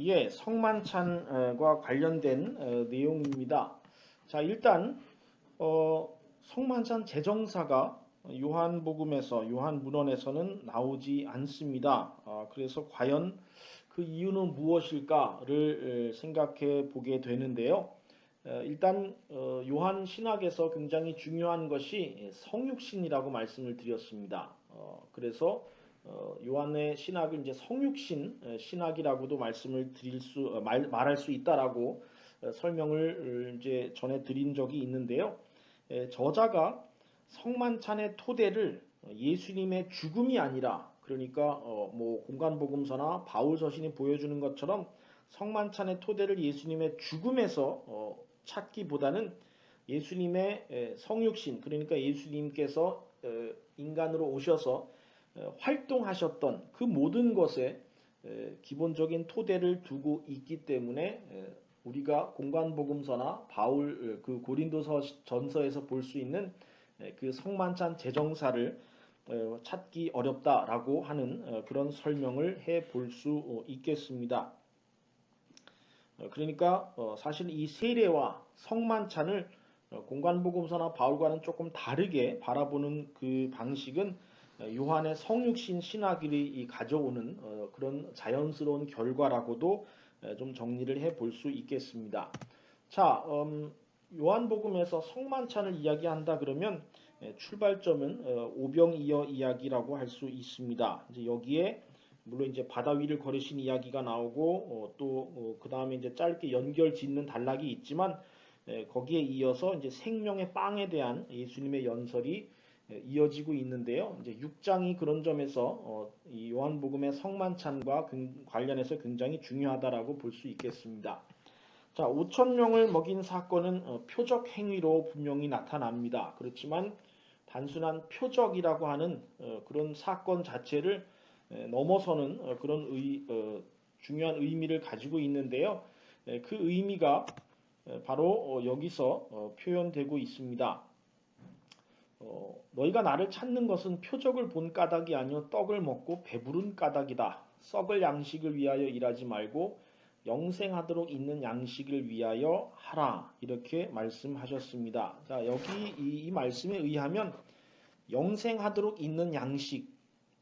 예, 성만찬과 관련된 어, 내용입니다. 자, 일단 어, 성만찬 제정사가 요한복음에서 요한문헌에서는 나오지 않습니다. 아, 그래서 과연 그 이유는 무엇일까를 생각해 보게 되는데요. 어, 일단 어, 요한 신학에서 굉장히 중요한 것이 성육신이라고 말씀을 드렸습니다. 어, 그래서 어, 요한의 신학을 이제 성육신 어, 신학이라고도 말씀을 드릴 수 어, 말, 말할 수 있다라고 설명을 이제 전해 드린 적이 있는데요. 저자가 성만찬의 토대를 예수님의 죽음이 아니라 그러니까 뭐 공간복음서나 바울 서신이 보여주는 것처럼 성만찬의 토대를 예수님의 죽음에서 찾기보다는 예수님의 성육신 그러니까 예수님께서 인간으로 오셔서 활동하셨던 그 모든 것에 기본적인 토대를 두고 있기 때문에 우리가 공간복음서나 바울 그 고린도서 전서에서 볼 수 있는 그 성만찬 제정사를 찾기 어렵다라고 하는 그런 설명을 해 볼수 어, 있겠습니다. 어, 그러니까 어, 사실 이 세례와 성만찬을 공간복음서나 바울과는 조금 다르게 바라보는 그 방식은 요한의 성육신 신학이 가져오는 어, 그런 자연스러운 결과라고도 좀 정리를 해 볼 수 있겠습니다. 자, 음, 요한복음에서 성만찬을 이야기한다 그러면 출발점은 어, 오병이어 이야기라고 할 수 있습니다. 이제 여기에 물론 이제 바다 위를 걸으신 이야기가 나오고 어, 또그 다음에 이제 짧게 연결 짓는 단락이 있지만 거기에 이어서 이제 생명의 빵에 대한 예수님의 연설이 예, 이어지고 있는데요. 이제 6장이 그런 점에서 어, 이 요한복음의 성만찬과 관련해서 굉장히 중요하다라고 볼 수 있겠습니다. 자, 5천 명을 먹인 사건은 어, 표적 행위로 분명히 나타납니다. 그렇지만 단순한 표적이라고 하는 어, 그런 사건 자체를 에, 넘어서는 어, 그런 의, 어, 중요한 의미를 가지고 있는데요. 에, 그 의미가 바로 어, 여기서 표현되고 있습니다. 어, 너희가 나를 찾는 것은 표적을 본 까닭이 아니요 떡을 먹고 배부른 까닭이다. 썩을 양식을 위하여 일하지 말고 영생하도록 있는 양식을 위하여 하라. 이렇게 말씀하셨습니다. 자, 여기 이, 이 말씀에 의하면 영생하도록 있는 양식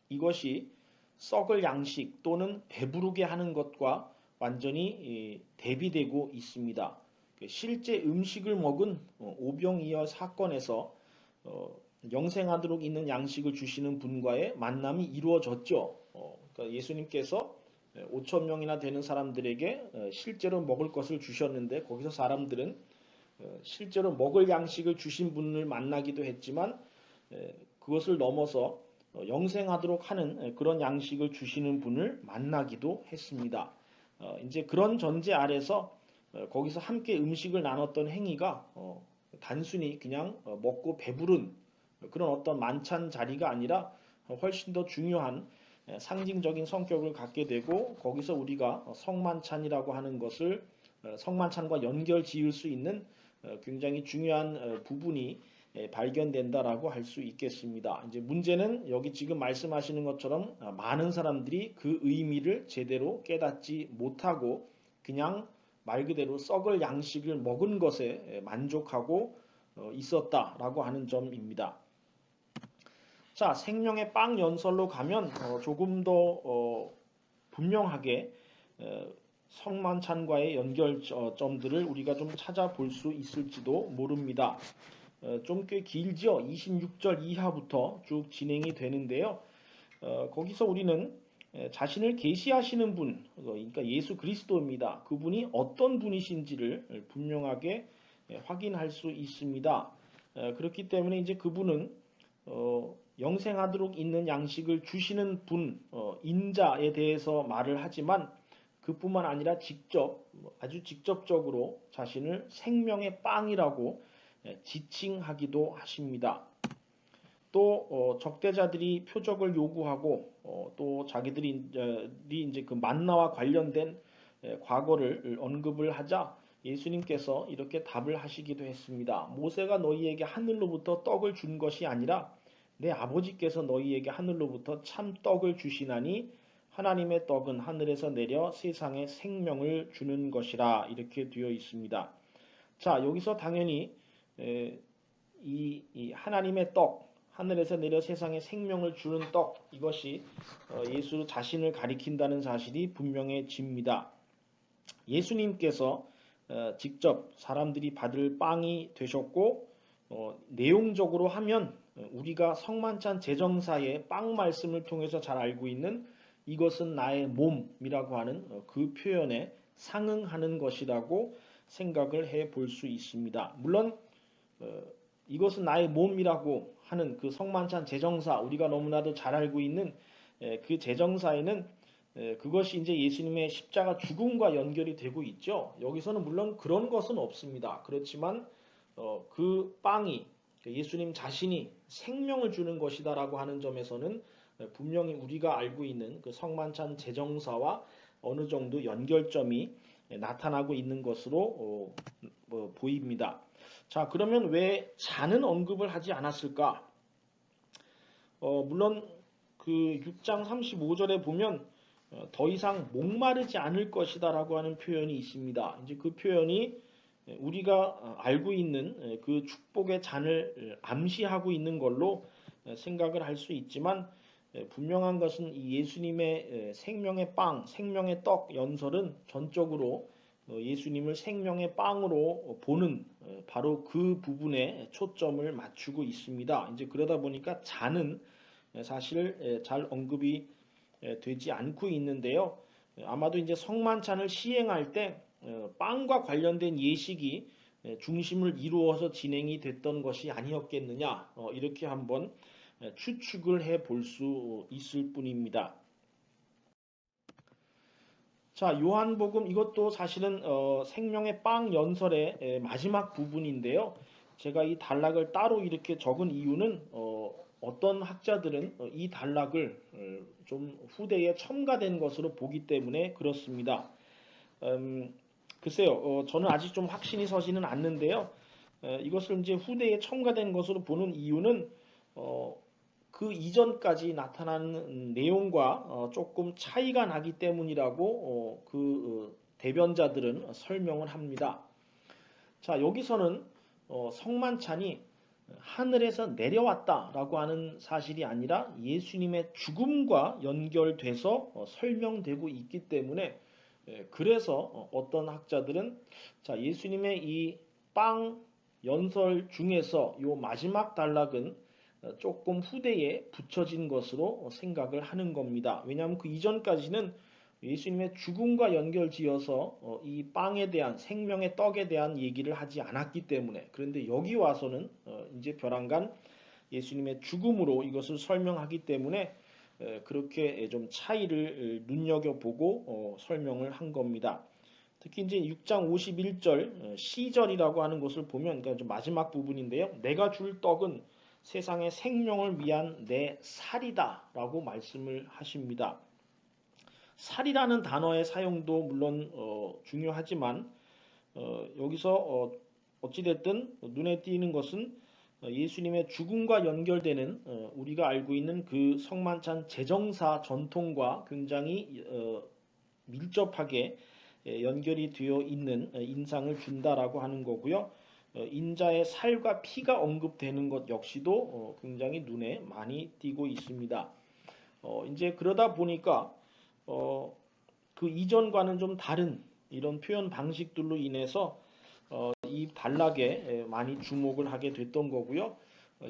이것이 썩을 양식 또는 배부르게 하는 것과 완전히 대비되고 있습니다. 실제 음식을 먹은 어, 오병이어 사건에서 어, 영생하도록 있는 양식을 주시는 분과의 만남이 이루어졌죠. 어, 그러니까 예수님께서 5천 명이나 되는 사람들에게 어, 실제로 먹을 것을 주셨는데 거기서 사람들은 어, 실제로 먹을 양식을 주신 분을 만나기도 했지만 그것을 넘어서 어, 영생하도록 하는 그런 양식을 주시는 분을 만나기도 했습니다. 이제 그런 전제 아래서 거기서 함께 음식을 나눴던 행위가 단순히 그냥 어, 먹고 배부른 그런 어떤 만찬 자리가 아니라 훨씬 더 중요한 상징적인 성격을 갖게 되고 거기서 우리가 성만찬이라고 하는 것을 어, 성만찬과 연결 지을 수 있는 어, 굉장히 중요한 부분이 발견된다라고 할 수 있겠습니다. 이제 문제는 여기 지금 말씀하시는 것처럼 많은 사람들이 그 의미를 제대로 깨닫지 못하고 그냥 말 그대로 썩을 양식을 먹은 것에 만족하고 어, 있었다라고 하는 점입니다. 자, 생명의 빵 연설로 가면 어, 조금 더 어, 분명하게 성만찬과의 연결점들을 우리가 좀 찾아볼 수 있을지도 모릅니다. 좀 꽤 길죠. 26절 이하부터 쭉 진행이 되는데요. 거기서 우리는 자신을 계시하시는 분, 그러니까 예수 그리스도입니다. 그분이 어떤 분이신지를 분명하게 확인할 수 있습니다. 그렇기 때문에 이제 그분은 어, 영생하도록 있는 양식을 주시는 분, 어, 인자에 대해서 말을 하지만 그뿐만 아니라 직접 아주 직접적으로 자신을 생명의 빵이라고 지칭하기도 하십니다. 또 어, 적대자들이 표적을 요구하고 어, 또 자기들이 이제 그 만나와 관련된 과거를 언급을 하자 예수님께서 이렇게 답을 하시기도 했습니다. 모세가 너희에게 하늘로부터 떡을 준 것이 아니라 내 아버지께서 너희에게 하늘로부터 참 떡을 주시나니 하나님의 떡은 하늘에서 내려 세상에 생명을 주는 것이라 이렇게 되어 있습니다. 자 여기서 당연히 에, 이, 이 하나님의 떡 하늘에서 내려 세상에 생명을 주는 떡 이것이 어, 예수 자신을 가리킨다는 사실이 분명해집니다. 예수님께서 어, 직접 사람들이 받을 빵이 되셨고 어, 내용적으로 하면 우리가 성만찬 제정사의 빵 말씀을 통해서 잘 알고 있는 이것은 나의 몸이라고 하는 그 표현에 상응하는 것이라고 생각을 해 볼 수 있습니다. 물론 이것은 나의 몸이라고 하는 그 성만찬 제정사 우리가 너무나도 잘 알고 있는 그 제정사에는 그것이 이제 예수님의 십자가 죽음과 연결이 되고 있죠. 여기서는 물론 그런 것은 없습니다. 그렇지만 어, 그 빵이 예수님 자신이 생명을 주는 것이다라고 하는 점에서는 분명히 우리가 알고 있는 그 성만찬 제정사와 어느 정도 연결점이 나타나고 있는 것으로 어, 뭐 보입니다. 자, 그러면 왜 자는 언급을 하지 않았을까? 어, 물론 그 6장 35절에 보면 어, 더 이상 목마르지 않을 것이다라고 하는 표현이 있습니다. 이제 그 표현이 우리가 알고 있는 그 축복의 잔을 암시하고 있는 걸로 생각을 할 수 있지만 분명한 것은 이 예수님의 생명의 빵, 생명의 떡 연설은 전적으로 어, 예수님을 생명의 빵으로 보는 어, 바로 그 부분에 초점을 맞추고 있습니다. 이제 그러다 보니까 잔은 사실 잘 언급이 되지 않고 있는데요. 아마도 이제 성만찬을 시행할 때 어, 빵과 관련된 예식이 중심을 이루어서 진행이 됐던 것이 아니었겠느냐 이렇게 한번 추측을 해 볼 수 있을 뿐입니다. 자, 요한복음 이것도 사실은 어, 생명의 빵 연설의 에, 마지막 부분인데요. 제가 이 단락을 따로 이렇게 적은 이유는 어, 어떤 학자들은 어, 이 단락을 어, 좀 후대에 첨가된 것으로 보기 때문에 그렇습니다. 음, 글쎄요, 어, 저는 아직 좀 확신이 서지는 않는데요. 에, 이것을 이제 후대에 첨가된 것으로 보는 이유는 어, 그 이전까지 나타나는 내용과 어, 조금 차이가 나기 때문이라고 어, 그 어, 대변자들은 설명을 합니다. 자 여기서는 성만찬이 하늘에서 내려왔다라고 하는 사실이 아니라 예수님의 죽음과 연결돼서 설명되고 있기 때문에 예, 그래서 어떤 학자들은 자 예수님의 이 빵 연설 중에서 요 마지막 단락은 어, 조금 후대에 붙여진 것으로 생각을 하는 겁니다. 왜냐하면 그 이전까지는 예수님의 죽음과 연결지어서 어, 이 빵에 대한 생명의 떡에 대한 얘기를 하지 않았기 때문에 그런데 여기 와서는 어, 이제 벼랑간 예수님의 죽음으로 이것을 설명하기 때문에 그렇게 좀 차이를 눈여겨보고 설명을 한 겁니다. 특히 이제 6장 51절 시절이라고 하는 것을 보면 그러니까 마지막 부분인데요. 내가 줄 떡은 세상의 생명을 위한 내 살이다 라고 말씀을 하십니다. 살이라는 단어의 사용도 물론 어, 중요하지만 어, 여기서 어, 어찌됐든 눈에 띄는 것은 어, 예수님의 죽음과 연결되는 어, 우리가 알고 있는 그 성만찬 제정사 전통과 굉장히 어, 밀접하게 연결이 되어 있는 인상을 준다라고 하는 거고요. 어, 인자의 살과 피가 언급되는 것 역시도 어, 굉장히 눈에 많이 띄고 있습니다. 어, 이제 그러다 보니까 그 이전과는 좀 다른 이런 표현 방식들로 인해서 이 단락에 많이 주목을 하게 됐던 거고요.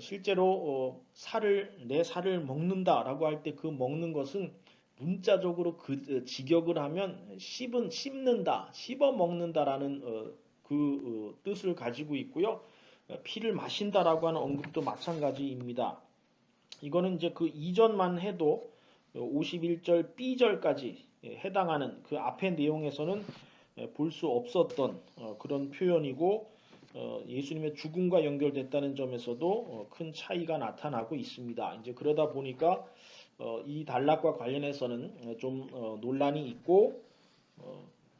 실제로 살을 내 살을 먹는다라고 할 때 그 먹는 것은 문자적으로 그 직역을 하면 씹은 씹는다, 씹어 먹는다라는 그 어, 뜻을 가지고 있고요. 피를 마신다라고 하는 언급도 마찬가지입니다. 이거는 이제 그 이전만 해도 51절 B절까지 해당하는 그 앞의 내용에서는 볼 수 없었던 어, 그런 표현이고 어, 예수님의 죽음과 연결됐다는 점에서도 큰 차이가 나타나고 있습니다. 이제 그러다 보니까 이 단락과 관련해서는 좀 논란이 있고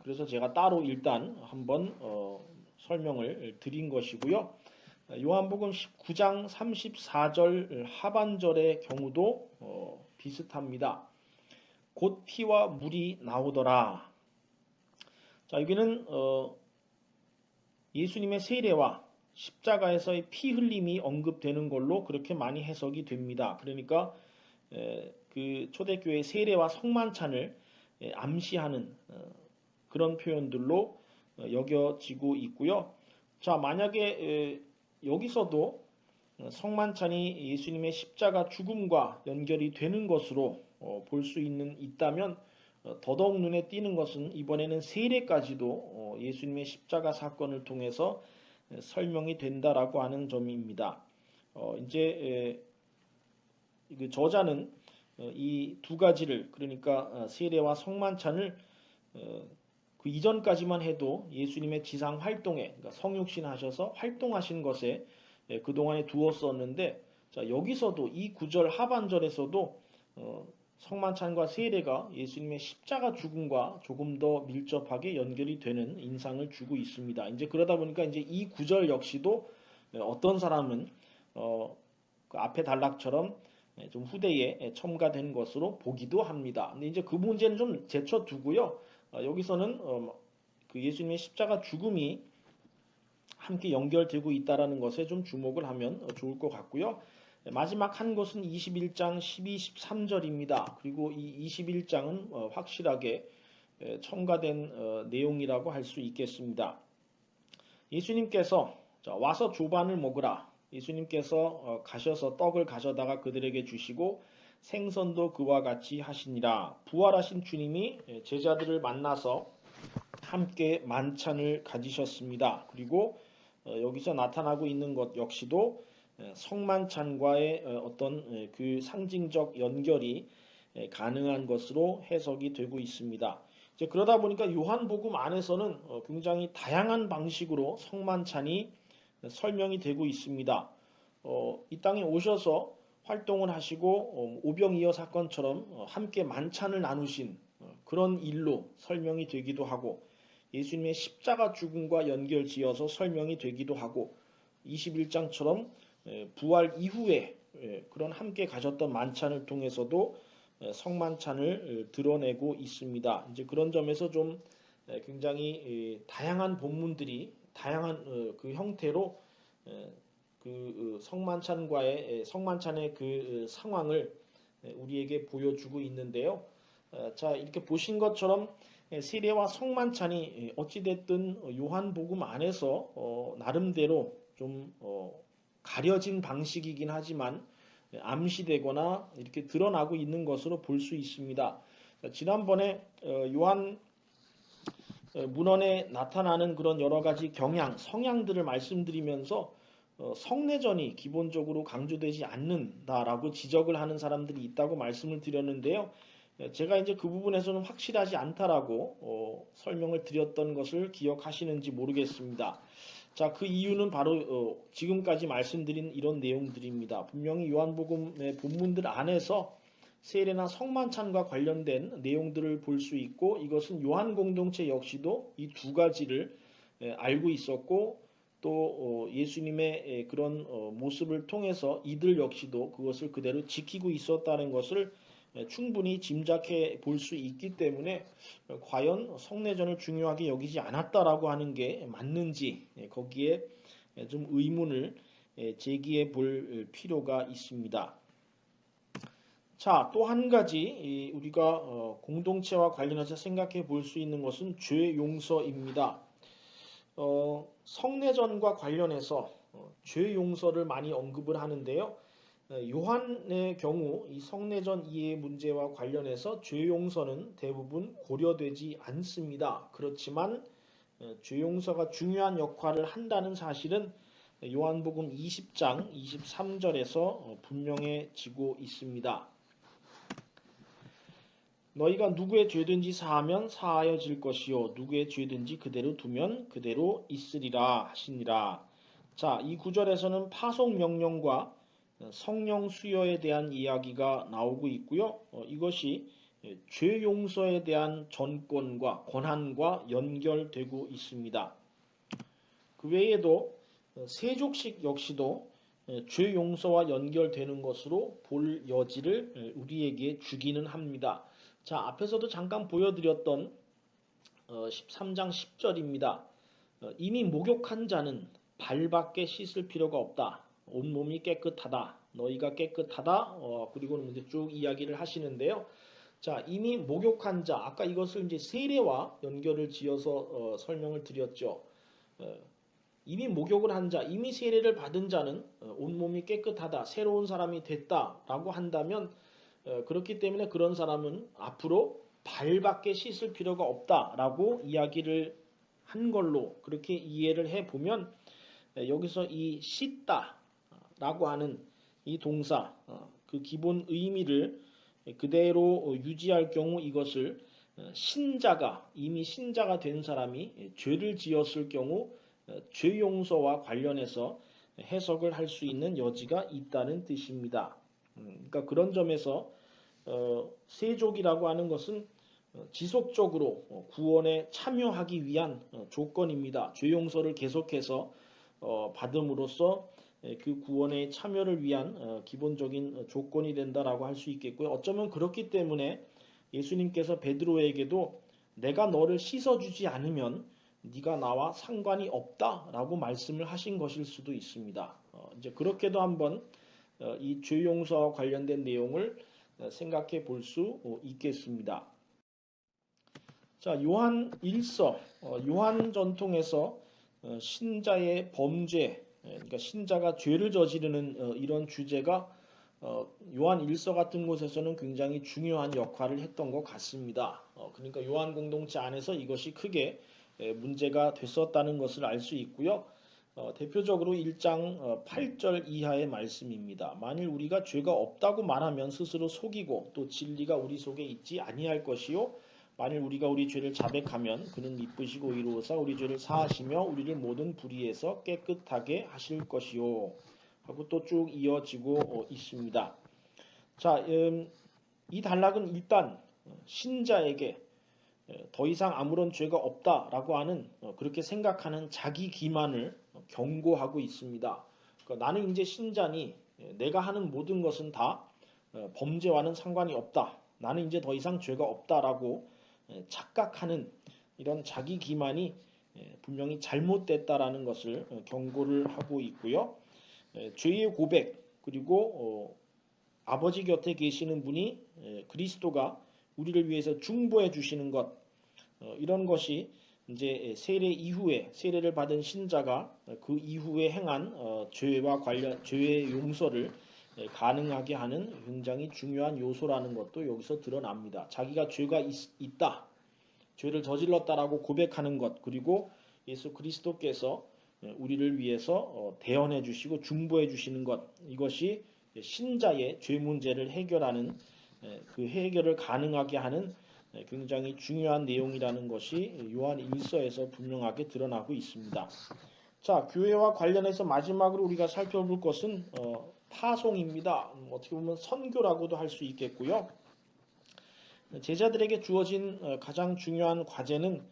그래서 제가 따로 일단 한번 어, 설명을 드린 것이고요. 요한복음 19장 34절 하반절의 경우도 어, 비슷합니다. 곧 피와 물이 나오더라. 자 여기는 어, 예수님의 세례와 십자가에서의 피 흘림이 언급되는 걸로 그렇게 많이 해석이 됩니다. 그러니까 에, 그 초대교회 세례와 성만찬을 에, 암시하는 어, 그런 표현들로 어, 여겨지고 있고요. 자 만약에 에, 여기서도 어, 성만찬이 예수님의 십자가 죽음과 연결이 되는 것으로 어, 볼수 있는 있다면 어, 더더욱 눈에 띄는 것은 이번에는 세례까지도 어, 예수님의 십자가 사건을 통해서 에, 설명이 된다라고 하는 점입니다. 어, 이제 에, 그 저자는 어, 이두 가지를 그러니까 어, 세례와 성만찬을 어, 그 이전까지만 해도 예수님의 지상 활동에 그러니까 성육신 하셔서 활동하신 것에 예, 그동안에 두었었는데 자, 여기서도 이 구절 하반절에서도 어, 성만찬과 세례가 예수님의 십자가 죽음과 조금 더 밀접하게 연결이 되는 인상을 주고 있습니다. 이제 그러다 보니까 이제 이 구절 역시도 예, 어떤 사람은 어, 그 앞에 단락처럼 예, 좀 후대에 예, 첨가된 것으로 보기도 합니다. 근데 이제 그 문제는 좀 제쳐두고요. 어, 여기서는 어, 그 예수님의 십자가 죽음이 함께 연결되고 있다라는 것에 좀 주목을 하면 어, 좋을 것 같고요. 네, 마지막 한 것은 21장 12, 13절입니다. 그리고 이 21장은 어, 확실하게 에, 첨가된 어, 내용이라고 할 수 있겠습니다. 예수님께서 자, 와서 조반을 먹으라. 예수님께서 어, 가셔서 떡을 가져다가 그들에게 주시고 생선도 그와 같이 하시니라. 부활하신 주님이 에, 제자들을 만나서 함께 만찬을 가지셨습니다. 그리고 어, 여기서 나타나고 있는 것 역시도 에, 성만찬과의 어, 어떤 에, 그 상징적 연결이 에, 가능한 것으로 해석이 되고 있습니다. 이제 그러다 보니까 요한복음 안에서는 어, 굉장히 다양한 방식으로 성만찬이 설명이 되고 있습니다. 어, 이 땅에 오셔서 활동을 하시고 어, 오병이어 사건처럼 어, 함께 만찬을 나누신 어, 그런 일로 설명이 되기도 하고 예수님의 십자가 죽음과 연결지어서 설명이 되기도 하고 21장처럼 예, 부활 이후에 예, 그런 함께 가졌던 만찬을 통해서도 예, 성만찬을 예, 드러내고 있습니다. 이제 그런 점에서 좀 예, 굉장히 예, 다양한 본문들이 다양한 어, 그 형태로 예, 그 어, 성만찬과의 예, 성만찬의 그 어, 상황을 예, 우리에게 보여주고 있는데요. 어, 자 이렇게 보신 것처럼 예, 세례와 성만찬이 예, 어찌됐든 어, 요한복음 안에서 어, 나름대로 좀 어, 가려진 방식이긴 하지만 예, 암시되거나 이렇게 드러나고 있는 것으로 볼 수 있습니다. 자, 지난번에 어, 요한 어, 문헌에 나타나는 그런 여러 가지 경향, 성향들을 말씀드리면서 어, 성내전이 기본적으로 강조되지 않는다라고 지적을 하는 사람들이 있다고 말씀을 드렸는데요. 예, 제가 이제 그 부분에서는 확실하지 않다라고 어, 설명을 드렸던 것을 기억하시는지 모르겠습니다. 자, 그 이유는 바로 어, 지금까지 말씀드린 이런 내용들입니다. 분명히 요한복음의 본문들 안에서 세례나 성만찬과 관련된 내용들을 볼 수 있고 이것은 요한 공동체 역시도 이 두 가지를 예, 알고 있었고 또 어, 예수님의 예, 그런 어, 모습을 통해서 이들 역시도 그것을 그대로 지키고 있었다는 것을 예, 충분히 짐작해 볼 수 있기 때문에 어, 과연 성내전을 중요하게 여기지 않았다라고 하는 게 맞는지 예, 거기에 예, 좀 의문을 예, 제기해 볼 필요가 있습니다. 자, 또 한 가지 이 우리가 어, 공동체와 관련해서 생각해 볼 수 있는 것은 죄 용서입니다. 어, 성내전과 관련해서 어, 죄 용서를 많이 언급을 하는데요. 어, 요한의 경우 이 성내전 이해 문제와 관련해서 죄 용서는 대부분 고려되지 않습니다. 그렇지만 어, 죄 용서가 중요한 역할을 한다는 사실은 요한복음 20장 23절에서 분명해지고 있습니다. 너희가 누구의 죄든지 사하면 사하여질 것이요 누구의 죄든지 그대로 두면 그대로 있으리라 하시니라. 자, 이 구절에서는 파송 명령과 성령 수여에 대한 이야기가 나오고 있고요. 어, 이것이 죄 용서에 대한 전권과 권한과 연결되고 있습니다. 그 외에도 세족식 역시도 죄 용서와 연결되는 것으로 볼 여지를 우리에게 주기는 합니다. 자, 앞에서도 잠깐 보여드렸던 어, 13장 10절입니다. 어, 이미 목욕한 자는 발밖에 씻을 필요가 없다. 온몸이 깨끗하다. 너희가 깨끗하다. 어, 그리고는 이제 쭉 이야기를 하시는데요. 자, 이미 목욕한 자, 아까 이것을 이제 세례와 연결을 지어서 어, 설명을 드렸죠. 어, 이미 목욕을 한 자, 이미 세례를 받은 자는 어, 온몸이 깨끗하다, 새로운 사람이 됐다라고 한다면 어, 그렇기 때문에 그런 사람은 앞으로 발밖에 씻을 필요가 없다라고 이야기를 한 걸로 그렇게 이해를 해 보면 여기서 이 씻다라고 하는 이 동사 어, 그 기본 의미를 그대로 유지할 경우 이것을 어, 신자가 이미 신자가 된 사람이 죄를 지었을 경우 어, 죄 용서와 관련해서 해석을 할 수 있는 여지가 있다는 뜻입니다. 음, 그러니까 그런 점에서 어, 세족이라고 하는 것은 어, 지속적으로 어, 구원에 참여하기 위한 어, 조건입니다. 죄 용서를 계속해서 어, 받음으로써 예, 그 구원에 참여를 위한 어, 기본적인 어, 조건이 된다라고 할 수 있겠고요. 어쩌면 그렇기 때문에 예수님께서 베드로에게도 내가 너를 씻어주지 않으면 네가 나와 상관이 없다라고 말씀을 하신 것일 수도 있습니다. 어, 이제 그렇게도 한번 어, 이 죄용서와 관련된 내용을 어, 생각해 볼 수 있겠습니다. 자, 요한 1서, 어, 요한 전통에서 어, 신자의 범죄, 예, 그러니까 신자가 죄를 저지르는 어, 이런 주제가 어, 요한 1서 같은 곳에서는 굉장히 중요한 역할을 했던 것 같습니다. 어, 그러니까 요한 공동체 안에서 이것이 크게 예, 문제가 됐었다는 것을 알 수 있고요. 어, 대표적으로 1장 어, 8절 이하의 말씀입니다. 만일 우리가 죄가 없다고 말하면 스스로 속이고 또 진리가 우리 속에 있지 아니할 것이요 만일 우리가 우리 죄를 자백하면 그는 미쁘시고 의로우사 우리 죄를 사하시며 우리를 모든 불의에서 깨끗하게 하실 것이요 하고 또 쭉 이어지고 어, 있습니다. 자, 음, 이 단락은 일단 어, 신자에게 에, 더 이상 아무런 죄가 없다라고 하는 어, 그렇게 생각하는 자기 기만을 어, 경고하고 있습니다. 그러니까 나는 이제 신자니 에, 내가 하는 모든 것은 다 어, 범죄와는 상관이 없다. 나는 이제 더 이상 죄가 없다라고 에, 착각하는 이런 자기 기만이 에, 분명히 잘못됐다라는 것을 어, 경고를 하고 있고요. 에, 죄의 고백 그리고 어, 아버지 곁에 계시는 분이 에, 그리스도가 우리를 위해서 중보해 주시는 것 어, 이런 것이 이제 세례 이후에 세례를 받은 신자가 그 이후에 행한 어, 죄와 관련 죄의 용서를 에, 가능하게 하는 굉장히 중요한 요소라는 것도 여기서 드러납니다. 자기가 죄가 있, 다 죄를 저질렀다라고 고백하는 것 그리고 예수 그리스도께서 에, 우리를 위해서 어, 대언해 주시고 중보해 주시는 것 이것이 신자의 죄 문제를 해결하는 에, 그 해결을 가능하게 하는 에, 굉장히 중요한 내용이라는 것이 요한 1서에서 분명하게 드러나고 있습니다. 자, 교회와 관련해서 마지막으로 우리가 살펴볼 것은 어, 파송입니다. 음, 어떻게 보면 선교라고도 할 수 있겠고요. 제자들에게 주어진 어, 가장 중요한 과제는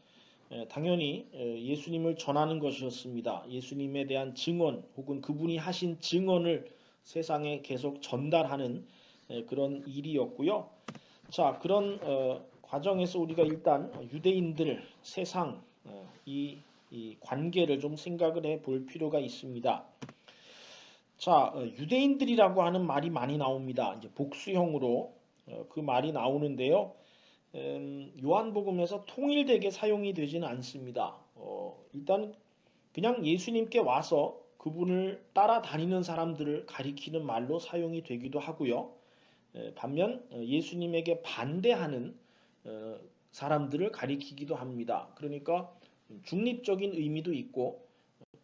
에, 당연히 에, 예수님을 전하는 것이었습니다. 예수님에 대한 증언 혹은 그분이 하신 증언을 세상에 계속 전달하는 에, 그런 일이었고요. 자, 그런 어, 과정에서 우리가 일단 유대인들, 세상 어, 이, 이 관계를 좀 생각을 해 볼 필요가 있습니다. 자, 어, 유대인들이라고 하는 말이 많이 나옵니다. 이제 복수형으로 어, 그 말이 나오는데요. 음, 요한복음에서 통일되게 사용이 되지는 않습니다. 어, 일단 그냥 예수님께 와서 그분을 따라다니는 사람들을 가리키는 말로 사용이 되기도 하고요. 에, 반면 어, 예수님에게 반대하는 어, 사람들을 가리키기도 합니다. 그러니까 중립적인 의미도 있고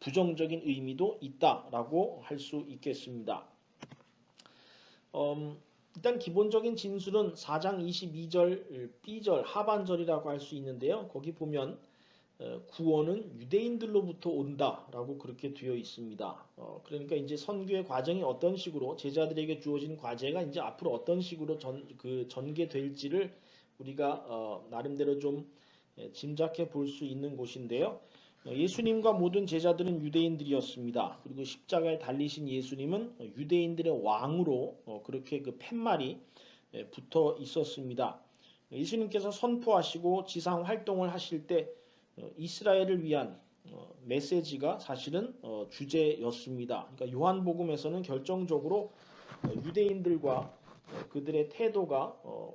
부정적인 의미도 있다라고 할 수 있겠습니다. 음, 일단 기본적인 진술은 4장 22절 B절 하반절이라고 할 수 있는데요. 거기 보면 어, 구원은 유대인들로부터 온다라고 그렇게 되어 있습니다. 어, 그러니까 이제 선교의 과정이 어떤 식으로 제자들에게 주어진 과제가 이제 앞으로 어떤 식으로 전, 그 전개될지를 우리가 어, 나름대로 좀 예, 짐작해 볼 수 있는 곳인데요. 어, 예수님과 모든 제자들은 유대인들이었습니다. 그리고 십자가에 달리신 예수님은 유대인들의 왕으로 어, 그렇게 그 팻말이 예, 붙어 있었습니다. 예수님께서 선포하시고 지상 활동을 하실 때 어, 이스라엘을 위한 어, 메시지가 사실은 어, 주제였습니다. 그러니까 요한복음에서는 결정적으로 어, 유대인들과 어, 그들의 태도가 어,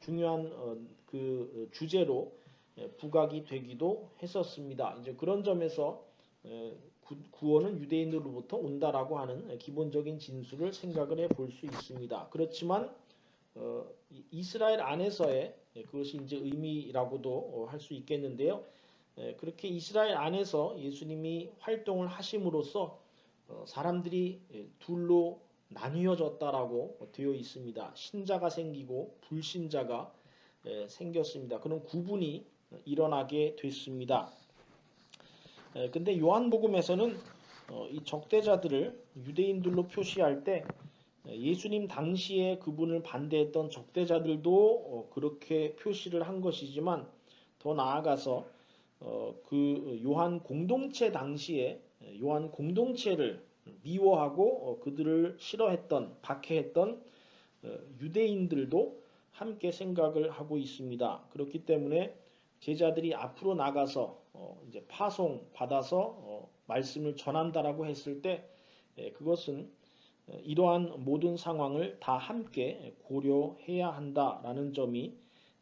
중요한 어, 그 주제로 예, 부각이 되기도 했었습니다. 이제 그런 점에서 에, 구- 구원은 유대인으로부터 온다라고 하는 기본적인 진술을 생각을 해 볼 수 있습니다. 그렇지만 어, 이- 이스라엘 안에서의 예, 그것이 이제 의미라고도 할 수 있겠는데요. 예, 그렇게 이스라엘 안에서 예수님이 활동을 하심으로써 어, 사람들이 예, 둘로 나뉘어졌다라고 되어 있습니다. 신자가 생기고 불신자가 예, 생겼습니다. 그런 구분이 일어나게 됐습니다. 예, 근데 요한복음에서는 어, 이 적대자들을 유대인들로 표시할 때 예, 예수님 당시에 그분을 반대했던 적대자들도 어, 그렇게 표시를 한 것이지만 더 나아가서 어, 그 요한 공동체 당시에 예, 요한 공동체를 미워하고 어, 그들을 싫어했던 박해했던 어, 유대인들도 함께 생각을 하고 있습니다. 그렇기 때문에 제자들이 앞으로 나가서 어, 이제 파송 받아서 어, 말씀을 전한다라고 했을 때 예, 그것은 어, 이러한 모든 상황을 다 함께 고려해야 한다라는 점이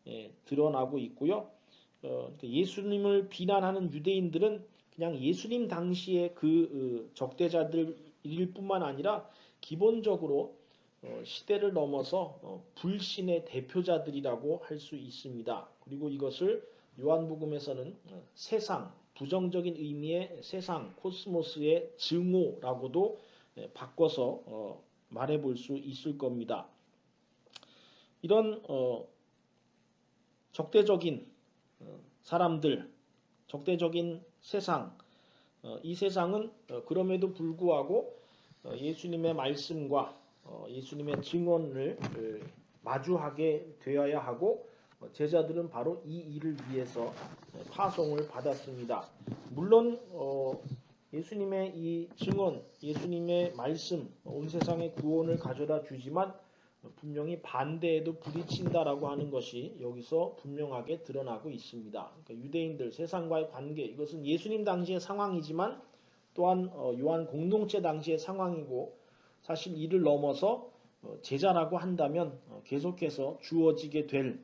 예, 드러나고 있고요. 어, 그 예수님을 비난하는 유대인들은 그냥 예수님 당시에 그 어, 적대자들일 뿐만 아니라 기본적으로 어, 시대를 넘어서 어, 불신의 대표자들이라고 할 수 있습니다. 그리고 이것을 요한복음에서는 어, 세상, 부정적인 의미의 세상, 코스모스의 증오라고도 예, 바꿔서 어, 말해 볼 수 있을 겁니다. 이런 어, 적대적인 어, 사람들, 적대적인 세상, 어, 이 세상은 어, 그럼에도 불구하고 어, 예수님의 말씀과 어, 예수님의 증언을 어, 마주하게 되어야 하고 어, 제자들은 바로 이 일을 위해서 어, 파송을 받았습니다. 물론 어, 예수님의 이 증언, 예수님의 말씀, 온 세상의 구원을 가져다 주지만 어, 분명히 반대에도 부딪힌다라고 하는 것이 여기서 분명하게 드러나고 있습니다. 그러니까 유대인들 세상과의 관계 이것은 예수님 당시의 상황이지만 또한 어, 요한 공동체 당시의 상황이고 사실 이를 넘어서 어, 제자라고 한다면 어, 계속해서 주어지게 될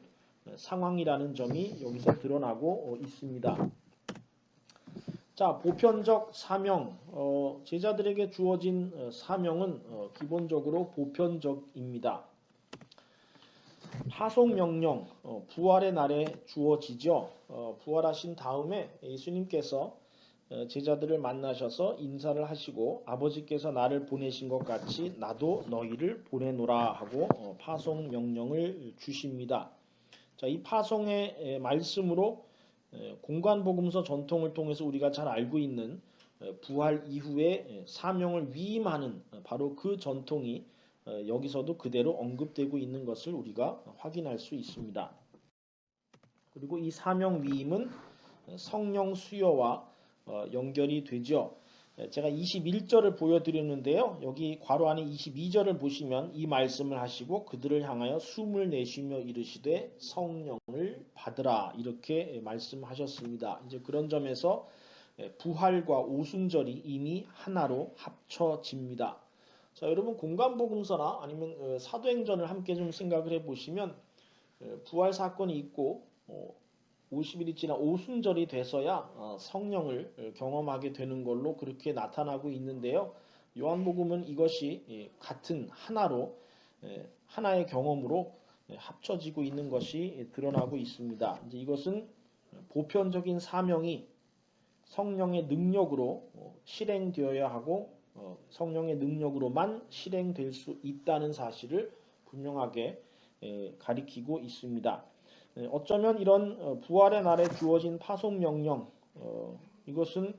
어, 상황이라는 점이 여기서 드러나고 어, 있습니다. 자, 보편적 사명, 어, 제자들에게 주어진 어, 사명은 어, 기본적으로 보편적입니다. 파송 명령, 어, 부활의 날에 주어지죠. 어, 부활하신 다음에 예수님께서 어, 제자들을 만나셔서 인사를 하시고 아버지께서 나를 보내신 것 같이 나도 너희를 보내노라 하고 어, 파송 명령을 주십니다. 자, 이 파송의 에, 말씀으로 에, 공간복음서 전통을 통해서 우리가 잘 알고 있는 에, 부활 이후에 에, 사명을 위임하는 어, 바로 그 전통이 어, 여기서도 그대로 언급되고 있는 것을 우리가 확인할 수 있습니다. 그리고 이 사명 위임은 성령 수여와 어, 연결이 되죠. 예, 제가 21절을 보여드렸는데요. 여기 괄호 안에 22절을 보시면 이 말씀을 하시고 그들을 향하여 숨을 내쉬며 이르시되 성령을 받으라 이렇게 말씀하셨습니다. 이제 그런 점에서 예, 부활과 오순절이 이미 하나로 합쳐집니다. 자, 여러분 공간복음서나 아니면 어, 사도행전을 함께 좀 생각을 해보시면 어, 부활 사건이 있고 어, 50일이 지나 오순절이 돼서야 어, 성령을 어, 경험하게 되는 걸로 그렇게 나타나고 있는데요. 요한복음은 이것이 예, 같은 하나로 예, 하나의 경험으로 예, 합쳐지고 있는 것이 예, 드러나고 있습니다. 이제 이것은 보편적인 사명이 성령의 능력으로 어, 실행되어야 하고 어, 성령의 능력으로만 실행될 수 있다는 사실을 분명하게 예, 가리키고 있습니다. 예, 어쩌면 이런 어, 부활의 날에 주어진 파송 명령 어, 이것은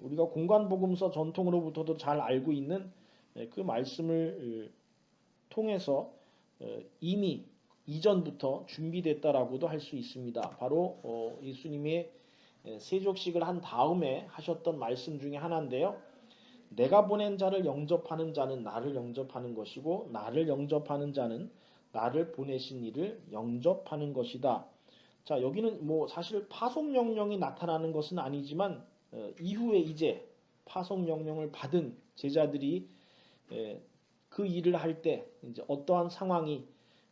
우리가 공간복음서 전통으로부터도 잘 알고 있는 예, 그 말씀을 어, 통해서 어, 이미 이전부터 준비됐다라고도 할 수 있습니다. 바로 어, 예수님의 예, 세족식을 한 다음에 하셨던 말씀 중에 하나인데요. 내가 보낸 자를 영접하는 자는 나를 영접하는 것이고 나를 영접하는 자는 나를 보내신 이를 영접하는 것이다. 자, 여기는 뭐 사실 파송 명령이 나타나는 것은 아니지만 어, 이후에 이제 파송 명령을 받은 제자들이 에, 그 일을 할 때 이제 어떠한 상황이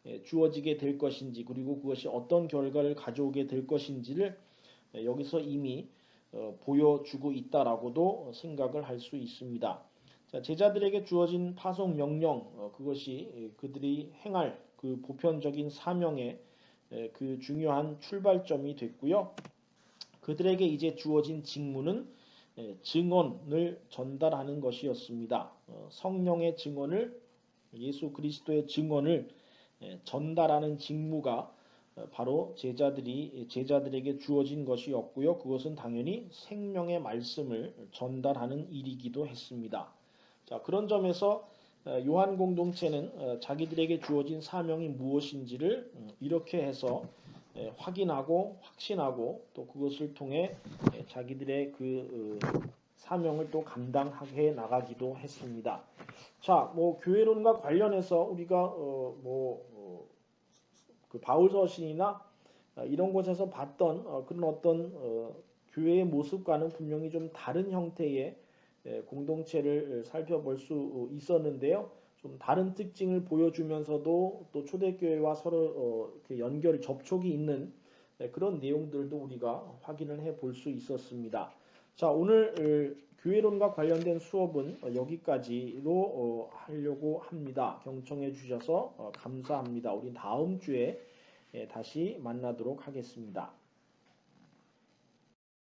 에, 주어지게 될 것인지 그리고 그것이 어떤 결과를 가져오게 될 것인지를 에, 여기서 이미 어, 보여주고 있다라고도 생각을 할 수 있습니다. 자, 제자들에게 주어진 파송 명령 어, 그것이 에, 그들이 행할 그 보편적인 사명의 에, 그 중요한 출발점이 됐고요. 그들에게 이제 주어진 직무는 에, 증언을 전달하는 것이었습니다. 어, 성령의 증언을 예수 그리스도의 증언을 에, 전달하는 직무가 어, 바로 제자들이 제자들에게 주어진 것이었고요. 그것은 당연히 생명의 말씀을 전달하는 일이기도 했습니다. 자, 그런 점에서 어, 요한 공동체는 어, 자기들에게 주어진 사명이 무엇인지를 음, 이렇게 해서 에, 확인하고 확신하고 또 그것을 통해 에, 자기들의 그 어, 사명을 또 감당하게 나가기도 했습니다. 자, 뭐 교회론과 관련해서 우리가 어, 뭐 어, 그 바울 서신이나 어, 이런 곳에서 봤던 어, 그런 어떤 어, 교회의 모습과는 분명히 좀 다른 형태의 에, 공동체를 살펴볼 수 있었는데요. 좀 다른 특징을 보여주면서도 또 초대교회와 서로 어, 연결 접촉이 있는 네, 그런 내용들도 우리가 확인을 해 볼 수 있었습니다. 자 오늘 어, 교회론과 관련된 수업은 어, 여기까지로 어, 하려고 합니다. 경청해 주셔서 어, 감사합니다. 우리 다음 주에 예, 다시 만나도록 하겠습니다.